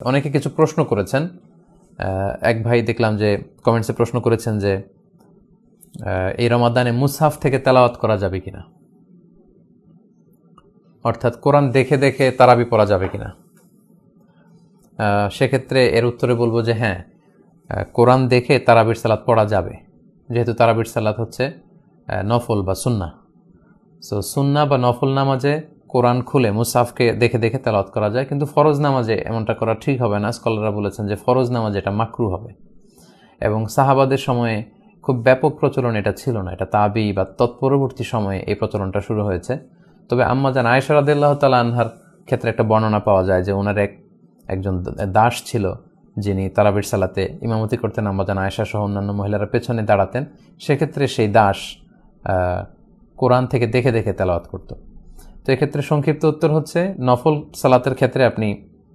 অনেকে কিছু প্রশ্ন করেছেন। এক ভাই দেখলাম যে কমেন্টসে প্রশ্ন করেছেন যে এই রমাদানে মুসাফ থেকে তেলাওয়াত করা যাবে কিনা? অর্থাৎ কোরআন দেখে দেখে তারাবি পড়া যাবে কিনা? সেক্ষেত্রে এর উত্তরে বলব যে হ্যাঁ কোরআন দেখে তারাবির সালাত পড়া যাবে। যেহেতু তারাবির সালাত হচ্ছে নফল বা সুন্না সো সুন্না বা নফল নামাজে কোরআন খুলে মুসাফকে দেখে দেখে তেলাওয়াত করা যায়, কিন্তু ফরজ নামাজে এমনটা করা ঠিক হবে না। স্কলাররা বলেছেন যে ফরজ নামাজে এটা মাকরু হবে। এবং সাহাবাদের সময়ে খুব ব্যাপক প্রচলন এটা ছিল না, এটা তাবি বা তৎপরবর্তী সময়ে এই প্রচলনটা শুরু হয়েছে। তবে আম্মাজান আয়েশা রাদিল্লাহ তালা আনহার ক্ষেত্রে একটা বর্ণনা পাওয়া যায় যে ওনার এক, একজন দাস ছিল যিনি তারাবির সালাতে ইমামতি করতেন। আম্মাজান আয়েশা সহ অন্যান্য মহিলারা পেছনে দাঁড়াতেন। সেক্ষেত্রে সেই দাস কোরআন থেকে দেখে দেখে তেলাওয়াত করতো। তো এক্ষেত্রে সংক্ষিপ্ত উত্তর হচ্ছে, নফল সালাতের ক্ষেত্রে আপনি,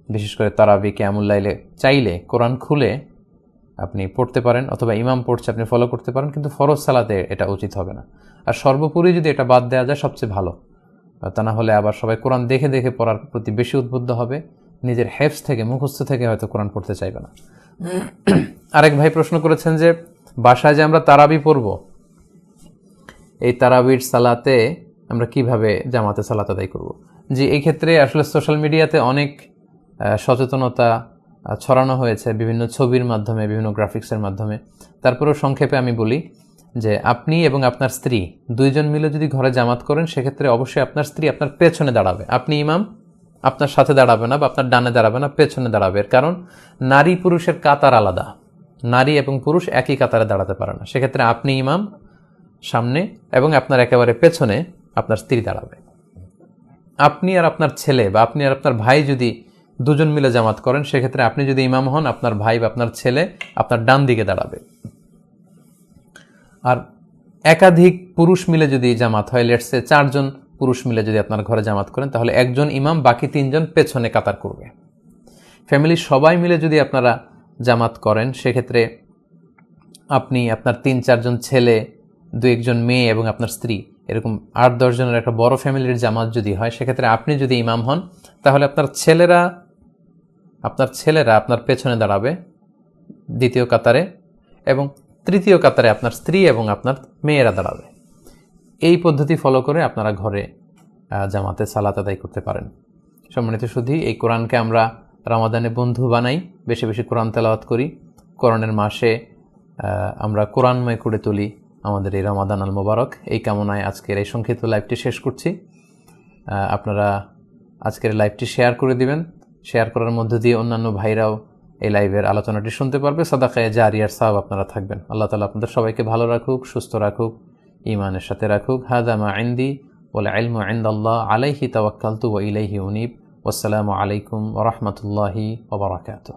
বিশেষ করে তারাবি ক্যামুল্লাইলে চাইলে কোরআন খুলে আপনি পড়তে পারেন অথবা ইমাম পড়ছে আপনি ফলো করতে পারেন, কিন্তু ফরজ সালাতে এটা উচিত হবে না। আর সর্বোপরি যদি এটা বাদ দেওয়া যায়, সবচেয়ে ভালো। তা না হলে আবার সবাই কোরআন দেখে দেখে পড়ার প্রতি বেশি উদ্বুদ্ধ হবে, নিজের হেফস থেকে, মুখস্থ থেকে হয়তো কোরআন পড়তে চাইবে না। আরেক ভাই প্রশ্ন করেছেন যে, বাসায় যে আমরা তারাবি পড়ব, এই তারাবির সালাতে আমরা কীভাবে জামাতে সালাত আদায় করব। জি, এই ক্ষেত্রে আসলে সোশ্যাল মিডিয়াতে অনেক সচেতনতা ছড়ানো হয়েছে বিভিন্ন ছবির মাধ্যমে, বিভিন্ন গ্রাফিক্সের মাধ্যমে। তারপরেও সংক্ষেপে আমি বলি যে আপনি এবং আপনার স্ত্রী দুইজন মিলে যদি ঘরে জামাত করেন, সেক্ষেত্রে অবশ্যই আপনার স্ত্রী আপনার পেছনে দাঁড়াবে। আপনি ইমাম, আপনার সাথে দাঁড়াবে না বা আপনার ডানে দাঁড়াবে না, পেছনে দাঁড়াবে। কারণ, নারী পুরুষের কাতার আলাদা। নারী এবং পুরুষ একই কাতারে দাঁড়াতে পারে না। সেক্ষেত্রে আপনি ইমাম সামনে এবং আপনার একেবারে পেছনে আপনার স্ত্রী দাঁড়াবে। আপনি আর আপনার ছেলে বা আপনি আর আপনার ভাই যদি দুজন মিলে জামাত করেন, সেক্ষেত্রে আপনি যদি ইমাম হন, আপনার ভাই বা আপনার ছেলে আপনার ডান দিকে দাঁড়াবে। আর একাধিক পুরুষ মিলে যদি জামাত হয় লেটসে চারজন পুরুষ মিলে যদি আপনার ঘরে জামাত করেন, তাহলে একজন ইমাম, বাকি তিনজন পেছনে কাতার করবে। ফ্যামিলির সবাই মিলে যদি আপনারা জামাত করেন, সেক্ষেত্রে আপনি আপনার তিন চারজন ছেলে দু একজন মেয়ে এবং আপনার স্ত্রী এরকম আট দশজনের একটা বড় ফ্যামিলির জামাত যদি হয়, সেক্ষেত্রে আপনি যদি ইমাম হন, তাহলে আপনার ছেলেরা আপনার ছেলেরা আপনার পেছনে দাঁড়াবে দ্বিতীয় কাতারে এবং তৃতীয় কাতারে আপনার স্ত্রী এবং আপনার মেয়েরা দাঁড়াবে। এই পদ্ধতি ফলো করে আপনারা ঘরে জামাতে সালাত আদায় করতে পারেন। সম্মানিত শুধু এই কোরআনকে আমরা রামাদানে বন্ধু বানাই, বেশি বেশি কোরআন তেলাওয়াত করি। কোরআনের মাসে আমরা কোরআনময় করে তুলি। আমাদের এই রমাদান আল মোবারক। এই কামনায় আজকের এই সংক্ষিপ্ত লাইভটি শেষ করছি। আপনারা আজকের লাইভটি শেয়ার করে দিবেন। শেয়ার করার মধ্য দিয়ে অন্যান্য ভাইরাও এই লাইভের আলোচনাটি শুনতে পারবে। সাদাকায় জারিয়ার সাহাব আপনারা থাকবেন। আল্লাহ তালা আপনাদের সবাইকে ভালো রাখুক, সুস্থ রাখুক ইমানের সাথে রাখুক। হাদামা আইন্দি ওলা আলমু আইন্দাল্লাহ আলাইহি তাওয়াক্কালতু ও ইলাইহি উনিব। ওয়াসসালামু আলাইকুম ওরহমতুল্লাহি ওবরাকাতুহ